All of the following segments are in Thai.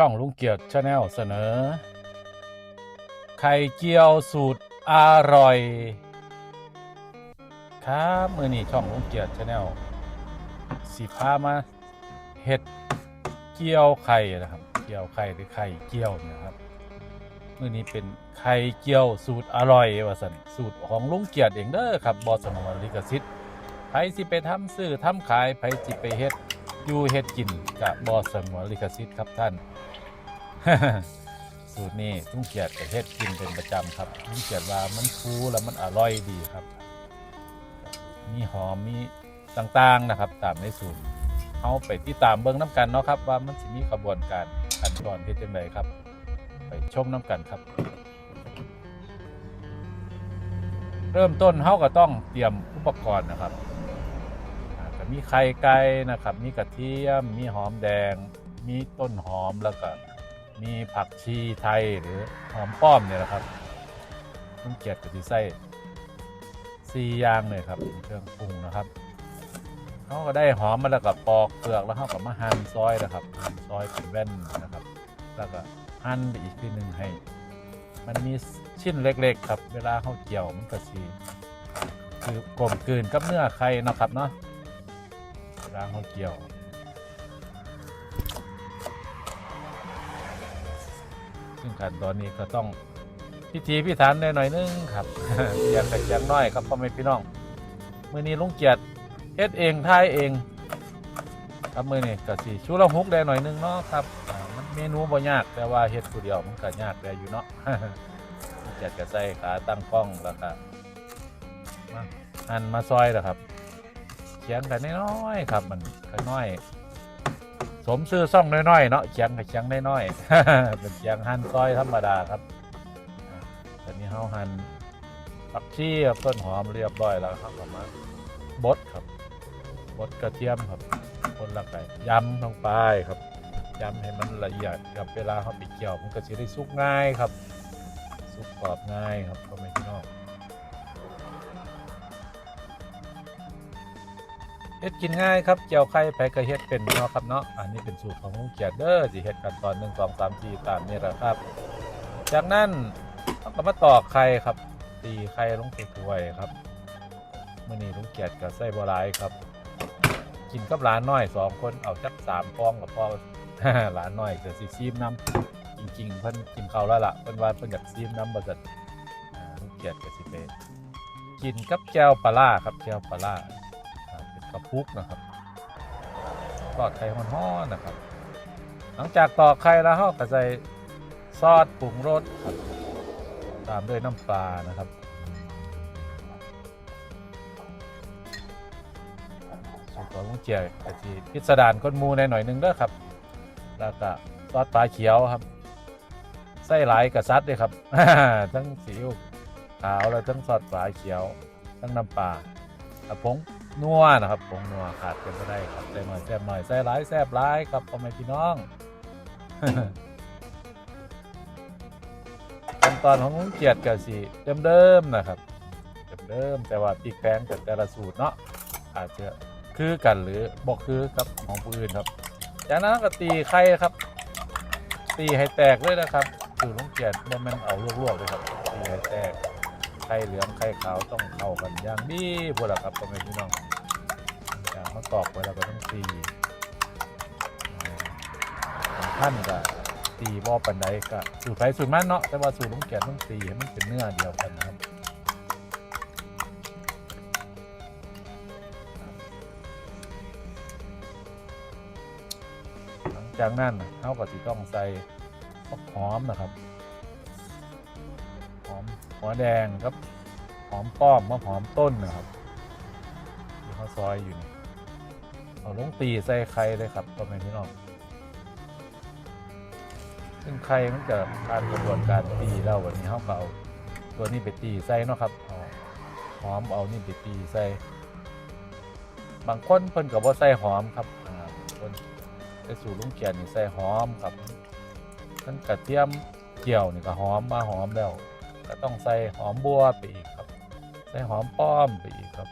ช่องลุงเกียรติชาแนลเสนอ ไข่เจียวสูตรอร่อย ครับมือนี้ช่องลุงเกียรติชาแนลสีพามาเห็ดเจียวไข่นะครับเจียวไข่หรือไข่เจียวเนะครับมื่อนี้เป็นไข่เจียวสูตรอร่อยว่าสันสูตรของลุงเกียรติเองเด้อครับบอสนวนลิขสิทธิ์ไผสิไปทำซื้อทำขายไผสิไปเฮ็ด อยู่เฮ็ดกินกับบอสนวลิขสิทธิ์ครับท่าน สูตรนี้ลุงเกียรติเฮ็ดกินเป็นประจำครับลุงเกียรติว่ามันฟูแล้วมันอร่อยดีครับ มีหอมมีต่างๆนะครับ ตามในสูตรเอาไปที่ตามเบิ้งน้ำกันเนาะครับ ว่ามันสิมีกระบวนการขั้นตอนเฮ็ดจังไดครับ ไปชมน้ำกันครับ เริ่มต้นเฮาก็ต้องเตรียมอุปกรณ์นะครับ มีไข่ไก่นะครับ มีกระเทียม มีหอมแดง มีต้นหอมแล้วก็มีผักชีไทยหรือหอมป้อมเนี่ยนะครับต้องเกียดกับที่ใส่สี่อย่างเลยครับเครื่องปรุงนะครับเขาก็ได้หอมมาแล้วก็ปอกเปลือกแล้วเขาก็มาหั่นซอยนะครับหั่นซอยเป็นแว่นนะครับ แล้วก็หั่นไปอีกทีหนึ่งให้ มันมีชิ้นเล็กๆ ครับ เวลาเขาเกี่ยวมันก็สีคือกลมกลืนกับเนื้อไข่นะครับเนาะ ลาเขาเกี่ยวซึ่งขั้นตอนนี้ก็ต้องพิธีพิถันหน่อยนึงครับอยากแต่อยากน้อยครับพ่อแม่พี่น้องมือนี้ลุงเกียรติเฮ็ดเองทายเอง ครับมือนี้ก็สิชูละฮุกได้หน่อยนึงเนาะครับมันเมนูบ่ยากแต่ว่าเฮ็ดผู้เดียวมันก็ยากได้อยู่เนาะลุงเกียรติก็ใส่ขาตั้งกล้องแล้วก็มาหั่นมาซอยแล้วครับ ขียงกันน้อยๆครับมันก็น้อยสมซื้อซ่องน้อยๆเนาะเคียงกับเคียงน้อยๆเป็นเคียงหั่นซอยธรรมดาครับอ่าตอนนี้เราหั่นผักชีต้นหอมเรียบร้อยแล้วครับเอามาบดครับบดกระเทียมครับบดและไก่ยำลงไปครับยำให้มันละเอียดครับเวลาเขาไปเกี่ยวมันก็จะได้สุกง่ายครับ สุกกรอบง่ายครับก็ไม่พี่น้อง เฮ็ดกินง่ายครับเจียวไข่ไปก็เฮ็ดเป็นเนาะครับเนาะอันนี้เป็นสูตรของลุงเกียรติเด้อสิเฮ็ดกันตอนหนึ่งสองสามสี่ตามนี่แหละครับ จากนั้นเราก็มาตอกไข่ครับ ตีไข่ลงใส่ถ้วยครับมื้อนี้ลุงเกียรติก็ใส่บัวลายครับ กินกับหลานน้อยสองคนเอาจักสามฟองกับพ่อหลานน้อยก็สิซีมน้ำจริง ๆ เพิ่นกินเขาแล้วล่ะเพิ่นว่าเพิ่นอยากซีมน้ำบ่ซั่นอ่าลุงเกียรติก็สิไปกินกับแจ่วปลาร้าครับแจ่วปลา ระพุกนะครับทอดไข่ฮ้อนๆนะครับ หลังจากตอกไข่แล้วเราก็ใส่ซอสปรุงรสตามด้วยน้ำปลานะครับสูตรของลุงเจียกะทิพิสดารก้นมูในหน่อยนึงเด้อครับ แล้วก็ซอสปลาเขียวครับใส่หลายกระซัดเลยครับ ทั้งสีอิ๊วขาวแล้วทั้งซอสปลาเขียว ทั้งน้ำปลาผง นัวนะครับผงนัวขาดกันไม่ได้ครับใส่หน่อยแซ่บหน่อยใส่หลายแซ่บหลายครับพ่อแม่พี่น้องขั้นตอนของลุงเกียรติกับสีเดิมๆนะครับเดิมๆแต่ว่าปีกแปลงกับแต่ละสูตรเนาะอาจจะคือกันหรือบอกคือกับของผู้อื่นครับจากนั้นก็ตีไข่ครับ ตีให้แตกเลยนะครับสูตรลุงเกียรติบ่แมันเอาลวกๆเลยครับตีให้แตก ไข่เหลืองไข่ขาวต้องเข้ากันอย่างดีพวกเราครับพ่อแม่พี่น้องอย่างเขาตอกไวแล้วก็ต้องตีท่านก็ตีบ่อปันใดก็สูตรไฟสูตรมันเนาะแต่ว่าสูตรลุงแกนต้องตีให้มันเป็นเนื้อเดียวกันนะครับหลังจากนั้นเขาก็สิต้องใส่หอมนะครับ หอมหัวแดงครับ หอมป้อมมะหอมต้นนะครับที่เขาซอยอยู่นี่เอาลงตีใส่ไข่เลยครับก็เป็นพี่น้องซึ่งไข่มันจะผ่านกระบวนการตีแล้ววันนี้เขาก็เอาตัวนี้ไปตีใส่เนาะครับเอาหอมเอานี่ไปตีใส่บางคนเพิ่นกับว่าใส่หอมครับอ่าบางคนใส่สูตรลุงเกียนนี่ใส่หอมครับทั้งกระเทียมเจียวนี่ก็หอมมาหอมแล้ว ก็ต้องใส่หอมบัวไปอีกครับ ใส่หอมป้อมไปอีกครับ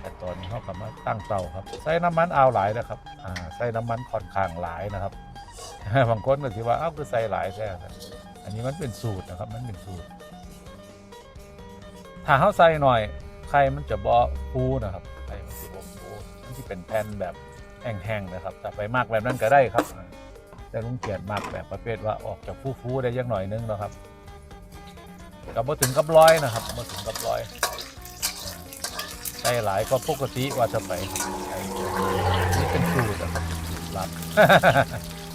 แต่ตอนนี้เขากลับมาตั้งเตาครับ ใส่น้ำมันเอาหลายนะครับอ่าใส่น้ำมันค่อนข้างหลายนะครับบางคนก็คิดว่าเอ้าคือใส่หลายแท้อันนี้มันเป็นสูตรนะครับ มันเป็นสูตร ถ้าเขาใส่หน่อยไข่มันจะบอฟูนะครับไข่มันจะบอฟูมันที่เป็นแผ่นแบบแห้งๆนะครับถ้าไปมากแบบนั้นก็ได้ครับ แต่ลุงเกียรติมากแบบประเภทว่าออกจากฟูๆได้ยังหน่อยนึงนะครับกับมาถึงกับร้อยนะครับมาถึงกับร้อยอ่าใส่หลายก็ปกติว่าจะไปนี่เป็นสูตรนะครับรับ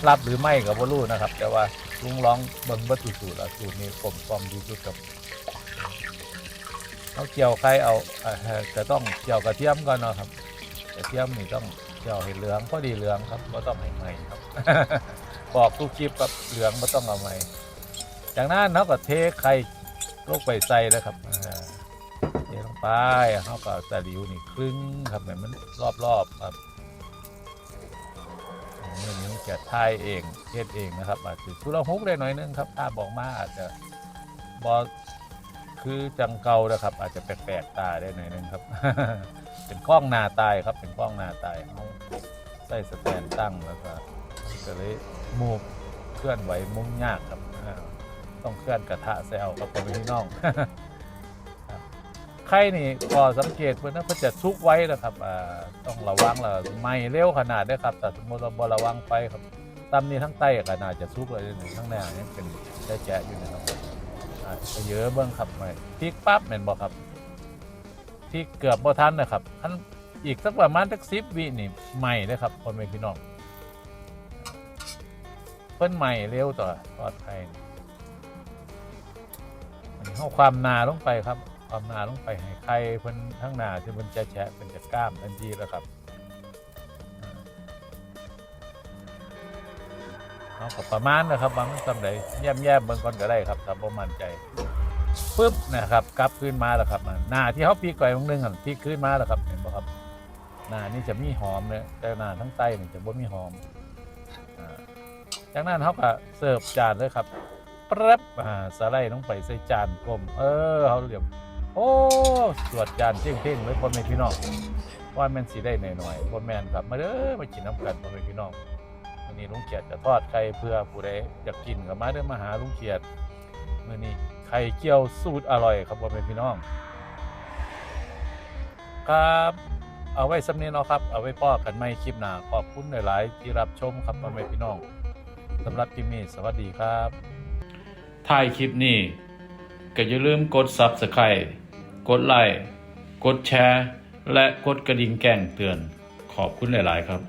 ลับหรือไม่กับว่ารู้นะครับ แต่ว่าลุงร้องเบิ่งเบัตรสูตรสูตรนี้กลมกล่อมดีสุดกับเขาเกี่ยวไข่เอาจะต้องเกี่ยวกระเทียมก่อนนะครับกระเทียมนี่ต้องเกี่ยวให้เหลืองพอดีเหลืองครับไม่ต้องให้ไหมครับ บอกทุกคลิปครับเหลืองไม่ต้องเอาไหมจากนั้นเขาก็เทไข่ลงไปใส่แล้วครับเทลงไปเขาก็ตะหลิวนี่ครึ่งครับเหมือนมันรอบๆครับนี่นี่แกะทายเองเฮ็ดเองนะครับอาจจะชุลฮุกได้หน่อยนึงครับถ้าบอกมาอาจจะบอคือจังเกานะครับ อาจจะแปลกๆตาได้หน่อยนึงครับ เป็นกล้องนาตายครับเป็นกล้องนาตายเขาใส่สแตนตั้งแล้วก็ ก็เลยมูฟเคลื่อนไหวมุ้งยากครับต้องเคลื่อนกระทะแซวครับผมพี่น้องครับไข่นี่พอสังเกตเพื่อนนะเพื่อจะซุกไว้นะครับต้องระวังและไม่เร็วขนาดได้ครับแต่สมมติเราบระวังไปครับตำนี้ทั้งใต้ก็น่าจะซุกเลยนะทั้งหน้ายังเป็นได้แจ๊อยู่นะครับเยอะเบิ้งครับไม่พลิกปั๊บแม่นบอกครับพลิกเกือบบ่ทันนะครับทันอีกสักประมาณสักสิบวินี่ใหม่เลยครับคนเป็นพี่น้อง เพิ่นใหม่เร็วต่อปลอดภัยอันนี้เข้าความนาลงไปครับ ความนาลงไปให้ใครเพิ่นทั้งนาที่มันจะแฉะเป็นจะกล้ามทันทีแล้วครับเอากับประมาณนะครับบางสำใดแย้มแย้มๆเบิ่งก่อนก็ได้ครับถ้าบ่มั่นใจปึ๊บนะครับกลับขึ้นมาแล้วครับหน้าที่เขาพลิกไว้บางนึงอะพลิกขึ้นมาแล้วครับเห็นบ่ครับหน้านี่จะมีหอมเนี่ยแต่หน้าทั้งใต้นี่จะบ่มีหอม จากนั้นเขาก็เสิร์ฟจานเลยครับปั๊บอ่าสไลด์ลงไปใส่จานกลม เออเขาเรียกโอ้สวดจานเพ่งๆเลยพ่อแม่พี่น้องว่าแม่นสิได้หน่อยๆพ่อแม่นครับมาเด้อมากินน้ำกันพ่อแม่พี่น้องวันนี้ลุงเกียรติจะทอดไข่เพื่อผู้ใดอยากกินก็มาเด้อมาหาลุงเกียรติมื้อนี้ไข่เจียวสูตรอร่อยครับพ่อแม่พี่น้อง ครับเอาไว้สำเนียงเนาะครับ เอาไว้ป้อกันไม่คลิปหนาขอบคุณหลาย ๆ ที่รับชมครับพ่อแม่พี่น้องำหรับคลิปนี้สวัสดีครับถ่ายคลิปนี้ ก็อย่าลืมกด Subscribe กดไลค์กดแชร์ และกดกระดิ่งแก้งเตือน ขอบคุณหลาย ๆ ครับ